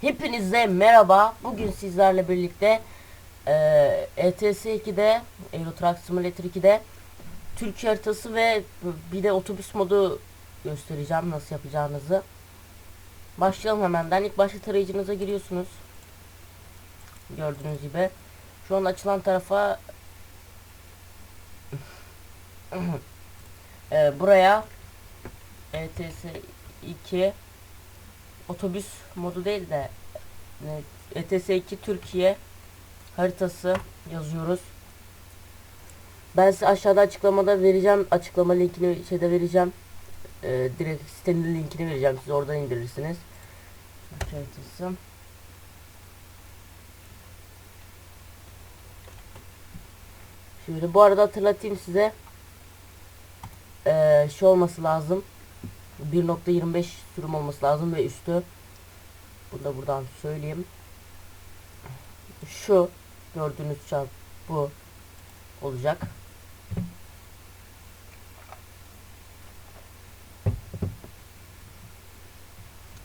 Hepinize merhaba. Bugün sizlerle birlikte e, ETS 2'de Euro Truck Simulator 2'de Türkiye haritası ve bir de otobüs modu göstereceğim nasıl yapacağınızı. Başlayalım hemenden. İlk başta tarayıcınıza giriyorsunuz. Gördüğünüz gibi. Şu an açılan tarafa e, buraya ETS 2 otobüs modu değil de e, ETS 2 Türkiye haritası yazıyoruz. Ben size aşağıda açıklamada vereceğim. Açıklama linkini şeyde vereceğim. E, direkt sitenin linkini vereceğim. Siz oradan indirirsiniz. Haritası. Şöyle bu arada hatırlatayım size. Ee, şey olması lazım. 1.25 sürüm olması lazım ve üstü. Bunu da buradan söyleyeyim. Şu gördüğünüz çarp bu olacak.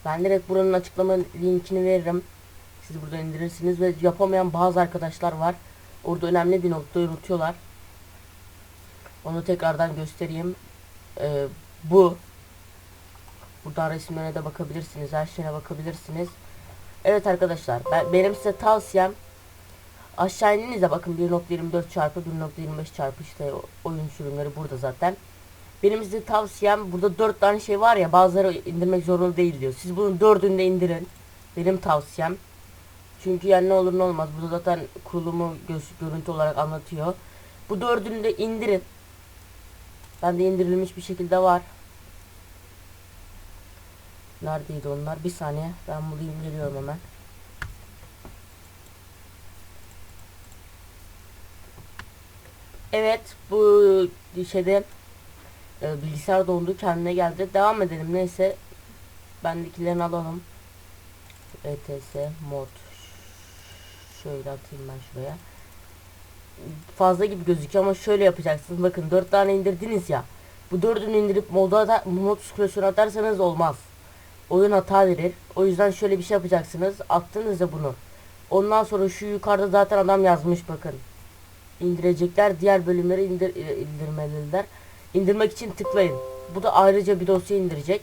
Ben direkt buranın açıklama linkini veririm. Siz burada indirirsiniz ve yapamayan bazı arkadaşlar var. Orada önemli bir noktayı unutuyorlar. Onu tekrardan göstereyim. Ee, bu Buradan resimlerine de bakabilirsiniz. Her şeyine bakabilirsiniz. Evet arkadaşlar ben, benim size tavsiyem aşağı indinize bakın 1.24 çarpı 1.25 çarpı işte oyun sürümleri burada zaten. Benim size tavsiyem burada 4 tane şey var ya bazıları indirmek zorunda değil diyor. Siz bunun dördünü de indirin. Benim tavsiyem. Çünkü yani ne olur ne olmaz. Burada zaten kurulumu görüntü olarak anlatıyor. Bu dördünü de indirin. Bende indirilmiş bir şekilde var. Neredeydi onlar? Bir saniye. Ben bulayım geliyorum hemen. Evet bu şeyde e, bilgisayar dondu kendine geldi. Devam edelim neyse. Bendekilerini alalım. ETS mod şöyle atayım ben şuraya. Fazla gibi gözüküyor ama şöyle yapacaksınız. Bakın 4 tane indirdiniz ya. Bu dördünü indirip moda da mod süresini atarsanız olmaz oyun hata verir. O yüzden şöyle bir şey yapacaksınız. Attınız ya bunu. Ondan sonra şu yukarıda zaten adam yazmış bakın. İndirecekler. Diğer bölümleri indir e, indirmeliler. İndirmek için tıklayın. Bu da ayrıca bir dosya indirecek.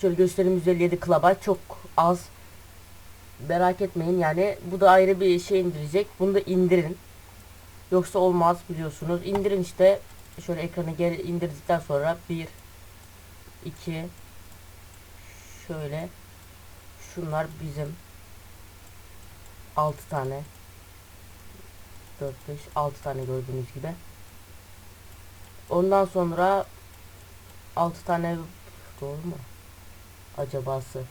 Şöyle göstereyim 157 klaba çok az. Merak etmeyin yani bu da ayrı bir şey indirecek. Bunu da indirin. Yoksa olmaz biliyorsunuz. İndirin işte. Şöyle ekranı geri indirdikten sonra 1 2 şöyle. Şunlar bizim 6 tane. 4 5 6 tane gördüğünüz gibi. Ondan sonra 6 tane doğru mu? Acabası.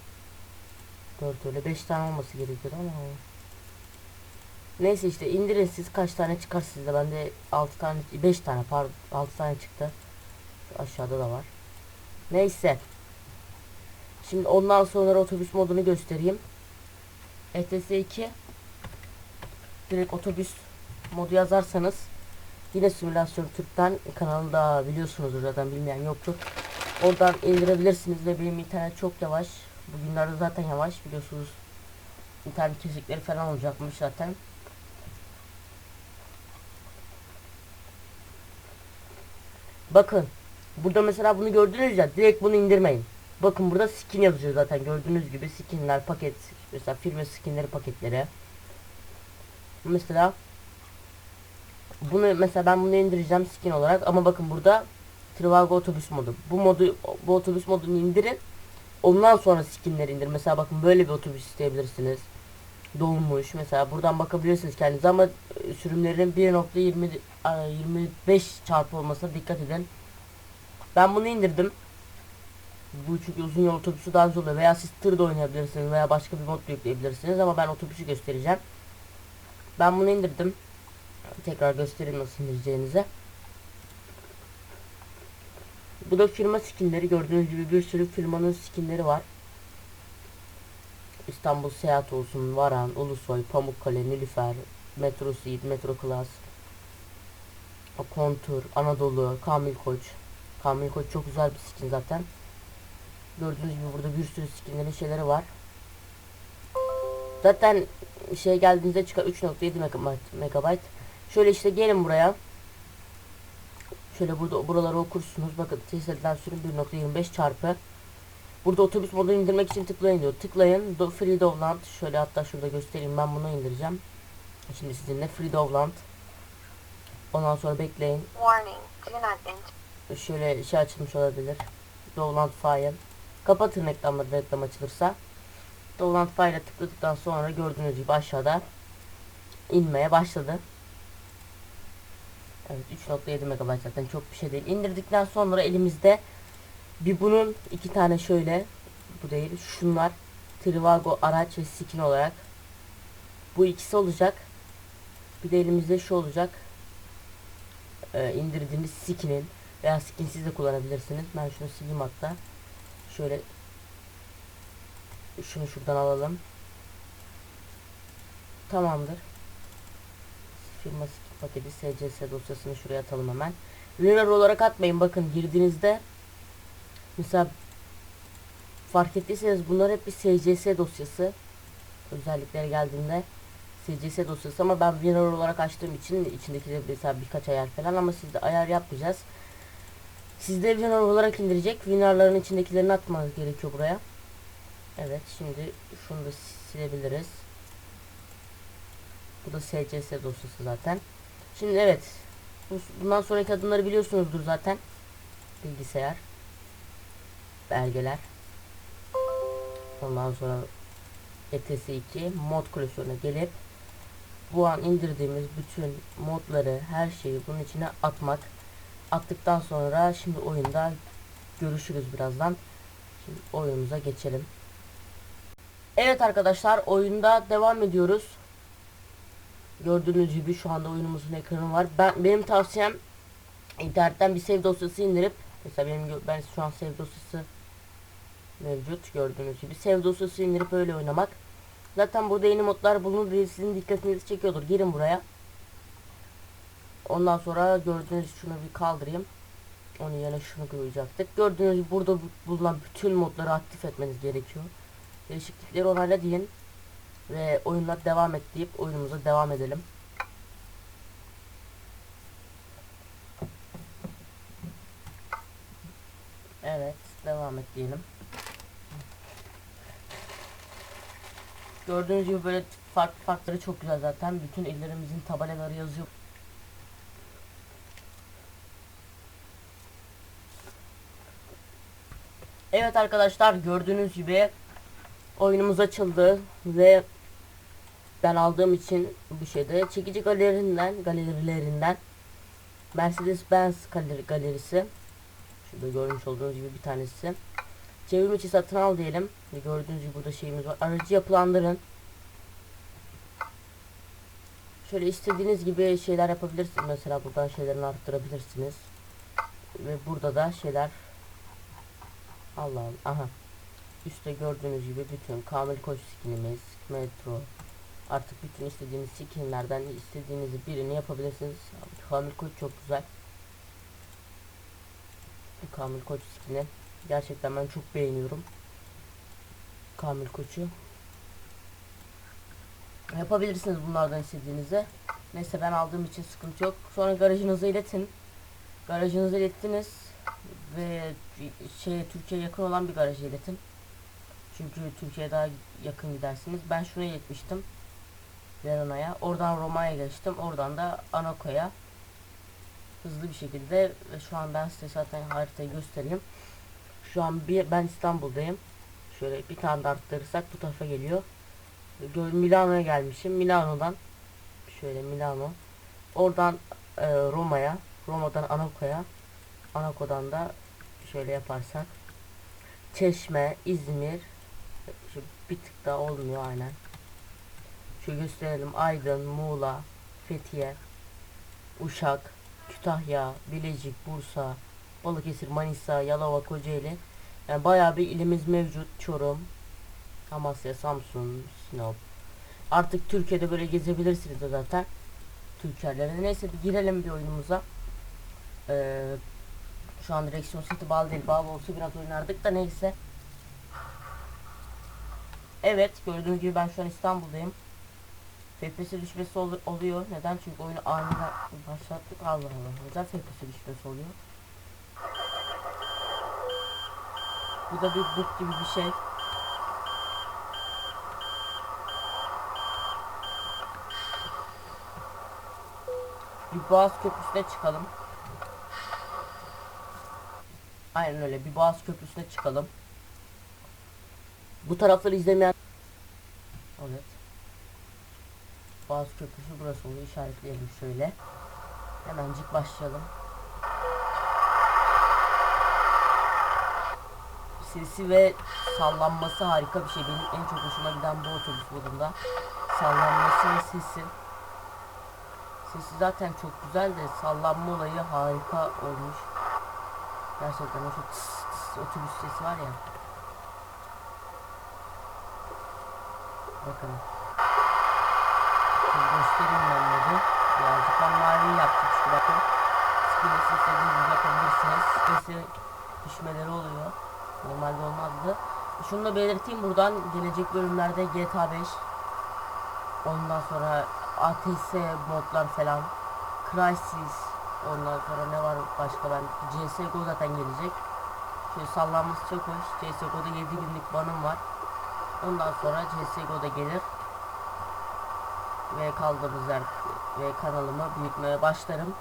4 öyle 5 tane olması gerekiyor ama. Neyse işte indirin siz kaç tane çıkar sizde. Bende 6 tane 5 tane pardon 6 tane çıktı. Şu aşağıda da var. Neyse Şimdi ondan sonra otobüs modunu göstereyim. ETS 2 direkt otobüs modu yazarsanız yine simülasyon Türk'ten kanalında biliyorsunuzdur zaten bilmeyen yoktur. Oradan indirebilirsiniz ve benim internet çok yavaş. Bugünlerde zaten yavaş biliyorsunuz. İnternet kesikleri falan olacakmış zaten. Bakın. Burada mesela bunu gördünüz ya direkt bunu indirmeyin. Bakın burada skin yazıyor zaten gördüğünüz gibi skinler paket mesela firma skinleri paketleri. Mesela bunu mesela ben bunu indireceğim skin olarak ama bakın burada Trivago otobüs modu. Bu modu bu otobüs modunu indirin. Ondan sonra skinleri indir. Mesela bakın böyle bir otobüs isteyebilirsiniz. Dolmuş mesela buradan bakabilirsiniz kendinize ama e, sürümlerin 1.20 25 çarpı olmasına dikkat edin. Ben bunu indirdim. Bu çünkü uzun yol otobüsü daha güzel oluyor. Veya siz tır da oynayabilirsiniz veya başka bir mod yükleyebilirsiniz ama ben otobüsü göstereceğim. Ben bunu indirdim. Tekrar göstereyim nasıl indireceğinize. Bu da firma skinleri gördüğünüz gibi bir sürü firmanın skinleri var. İstanbul Seyahat olsun, Varan, Ulusoy, Pamukkale, Nilüfer, Metro Seed, Metro Class, Kontur, Anadolu, Kamil Koç. Kamil Koç çok güzel bir skin zaten. Gördüğünüz gibi burada bir sürü skinlerin şeyleri var. Zaten şey geldiğinizde çıkar 3.7 megabayt, megabayt. Şöyle işte gelin buraya. Şöyle burada buraları okursunuz. Bakın test edilen sürüm 1.25 çarpı. Burada otobüs modunu indirmek için tıklayın diyor. Tıklayın. Do Free Dovland. Şöyle hatta şurada göstereyim. Ben bunu indireceğim. Şimdi sizinle Free Dovland. Ondan sonra bekleyin. Warning. Şöyle şey açılmış olabilir. Dovland File. Kapatın reklamı reklam açılırsa. File'e tıkladıktan sonra gördüğünüz gibi aşağıda inmeye başladı. Evet 3.7 MB zaten çok bir şey değil. İndirdikten sonra elimizde bir bunun iki tane şöyle bu değil şunlar Trivago araç ve skin olarak bu ikisi olacak. Bir de elimizde şu olacak. Ee, indirdiğimiz skinin veya skinsiz de kullanabilirsiniz. Ben şunu sileyim hatta. Şöyle şunu şuradan alalım. Tamamdır. Firma skin paketi SCS dosyasını şuraya atalım hemen. Winrar olarak atmayın. Bakın girdiğinizde mesela fark ettiyseniz bunlar hep bir SCS dosyası. Özelliklere geldiğinde SCS dosyası ama ben WinRAR olarak açtığım için içindeki de mesela birkaç ayar falan ama sizde ayar yapmayacağız. Sizde WinRAR olarak indirecek. WinRAR'ların içindekilerini atmanız gerekiyor buraya. Evet şimdi şunu da silebiliriz. Bu da SCS dosyası zaten. Şimdi evet. Bu- Bundan sonraki adımları biliyorsunuzdur zaten. Bilgisayar. Belgeler. Ondan sonra ETS2 mod klasörüne gelip bu an indirdiğimiz bütün modları her şeyi bunun içine atmak. Attıktan sonra şimdi oyunda görüşürüz birazdan. Şimdi oyunumuza geçelim. Evet arkadaşlar oyunda devam ediyoruz. Gördüğünüz gibi şu anda oyunumuzun ekranı var. Ben benim tavsiyem internetten bir save dosyası indirip mesela benim ben şu an save dosyası mevcut gördüğünüz gibi save dosyası indirip öyle oynamak. Zaten burada yeni modlar bulunur diye sizin dikkatinizi çekiyordur. Girin buraya. Ondan sonra gördüğünüz şunu bir kaldırayım. Onun yerine şunu koyacaktık. Gördüğünüz burada bu- bulunan bütün modları aktif etmeniz gerekiyor. Değişiklikleri onayla deyin. Ve oyunla devam et deyip oyunumuza devam edelim. Evet devam et diyelim. Gördüğünüz gibi böyle farklı farkları çok güzel zaten. Bütün illerimizin tabelaları yazıyor. Evet arkadaşlar gördüğünüz gibi oyunumuz açıldı ve ben aldığım için bu şeyde çekici galerisinden galerilerinden Mercedes Benz galeri, galerisi. Şurada görmüş olduğunuz gibi bir tanesi. Çevrim içi satın al diyelim. Ve gördüğünüz gibi burada şeyimiz var. Aracı yapılandırın. Şöyle istediğiniz gibi şeyler yapabilirsiniz. Mesela buradan şeylerini arttırabilirsiniz. Ve burada da şeyler Allah Allah aha Üstte gördüğünüz gibi bütün Kamil Koç skinimiz, Metro artık bütün istediğiniz skinlerden istediğiniz birini yapabilirsiniz. Kamil Koç çok güzel. Kamil Koç skini gerçekten ben çok beğeniyorum. Kamil Koç'u. Yapabilirsiniz bunlardan istediğinizi. Neyse ben aldığım için sıkıntı yok. Sonra garajınızı iletin. Garajınızı ilettiniz ve şey Türkiye yakın olan bir garajı iletin. Çünkü Türkiye'ye daha yakın gidersiniz. Ben şunu iletmiştim. Verona'ya. Oradan Roma'ya geçtim. Oradan da Anako'ya. Hızlı bir şekilde ve şu an ben size zaten haritayı göstereyim. Şu an bir ben İstanbul'dayım. Şöyle bir tane de arttırırsak bu tarafa geliyor. Milano'ya gelmişim. Milano'dan şöyle Milano. Oradan e, Roma'ya, Roma'dan Anako'ya, Anako'dan da şöyle yaparsak Çeşme, İzmir şu bir tık daha olmuyor aynen. Şu gösterelim Aydın, Muğla, Fethiye, Uşak, Kütahya, Bilecik, Bursa, Balıkesir, Manisa, Yalova, Kocaeli. Yani bayağı bir ilimiz mevcut. Çorum, Amasya, Samsun, Sinop. Artık Türkiye'de böyle gezebilirsiniz de zaten. Türk yerlerine. Neyse girelim bir oyunumuza. Ee, şu an direksiyon seti bağlı değil. Bağlı olsa biraz oynardık da neyse. Evet gördüğünüz gibi ben şu an İstanbul'dayım. FPS düşmesi ol- oluyor. Neden? Çünkü oyunu aniden başlattık. Allah Allah. Neden FPS düşmesi oluyor? Bu da bir bug gibi bir şey. Bir Boğaz Köprüsü'ne çıkalım. Aynen öyle. Bir Boğaz Köprüsü'ne çıkalım. Bu tarafları izlemeyen... Evet. Boğaz Köprüsü burası oluyor. İşaretleyelim şöyle. Hemencik başlayalım. Sesi ve sallanması harika bir şey. Benim en çok hoşuma giden bu otobüs modunda. Sallanması ve sesi. Sesi zaten çok güzel de sallanma olayı harika olmuş. Gerçekten o şu tıs tıs otobüs sesi var ya. Bakın. Şimdi göstereyim ben bunu. Birazcık ben mavi yaptım işte bakın. Sıkılırsa istediğiniz yapabilirsiniz. Sesi düşmeleri oluyor. Normalde olmazdı. Şunu da belirteyim buradan. Gelecek bölümlerde GTA 5 Ondan sonra ATS modlar falan. Crysis. Ondan sonra ne var başka ben. CSGO zaten gelecek. Şöyle sallanması çok hoş. CSGO'da 7 günlük banım var. Ondan sonra CSGO'da gelir. Ve kaldığımız yer ve kanalımı büyütmeye başlarım.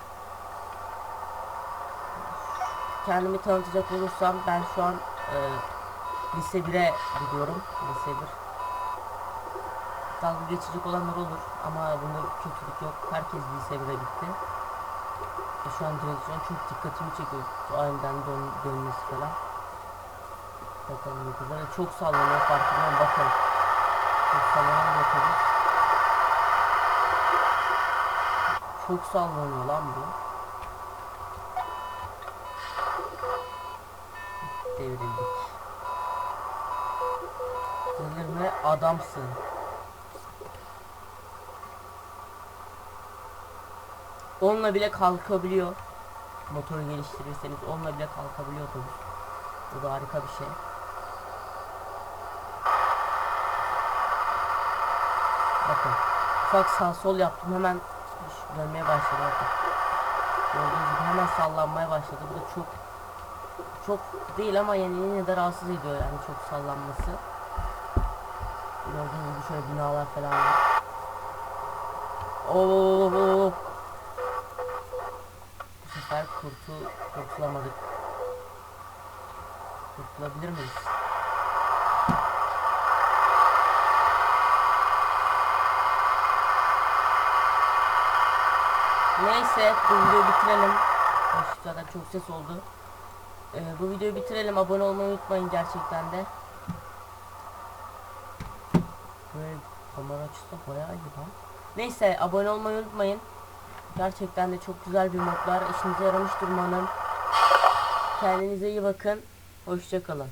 Kendimi tanıtacak olursam ben şu an e, lise 1'e gidiyorum. Lise 1 dalga geçecek olanlar olur ama bunda kötülük yok. Herkes lise 1'e gitti. E şu an direksiyon çok dikkatimi çekiyor. Aniden dön dönmesi falan. Bakalım yukarıda çok sallanıyor farkından bakın. Çok sallanan otobüs. Çok sallanıyor lan bu. Devrildik. Delirme adamsın. Onunla bile kalkabiliyor. Motoru geliştirirseniz onunla bile kalkabiliyor otobüs. Bu da harika bir şey. Bakın. Ufak sağ sol yaptım hemen dönmeye başladı artık. Gördüğünüz hemen sallanmaya başladı. Bu da çok çok değil ama yani yine de rahatsız ediyor yani çok sallanması. Gördüğünüz gibi şöyle binalar falan var. Oo. Sefer kurtu kurtulamadık. Kurtulabilir miyiz? Neyse bu videoyu bitirelim. Zaten çok ses oldu. Ee, bu videoyu bitirelim. Abone olmayı unutmayın gerçekten de. Böyle kamera açısı bayağı iyi lan. Neyse abone olmayı unutmayın. Gerçekten de çok güzel bir modlar. İşinize yaramıştır umarım. Kendinize iyi bakın. Hoşçakalın.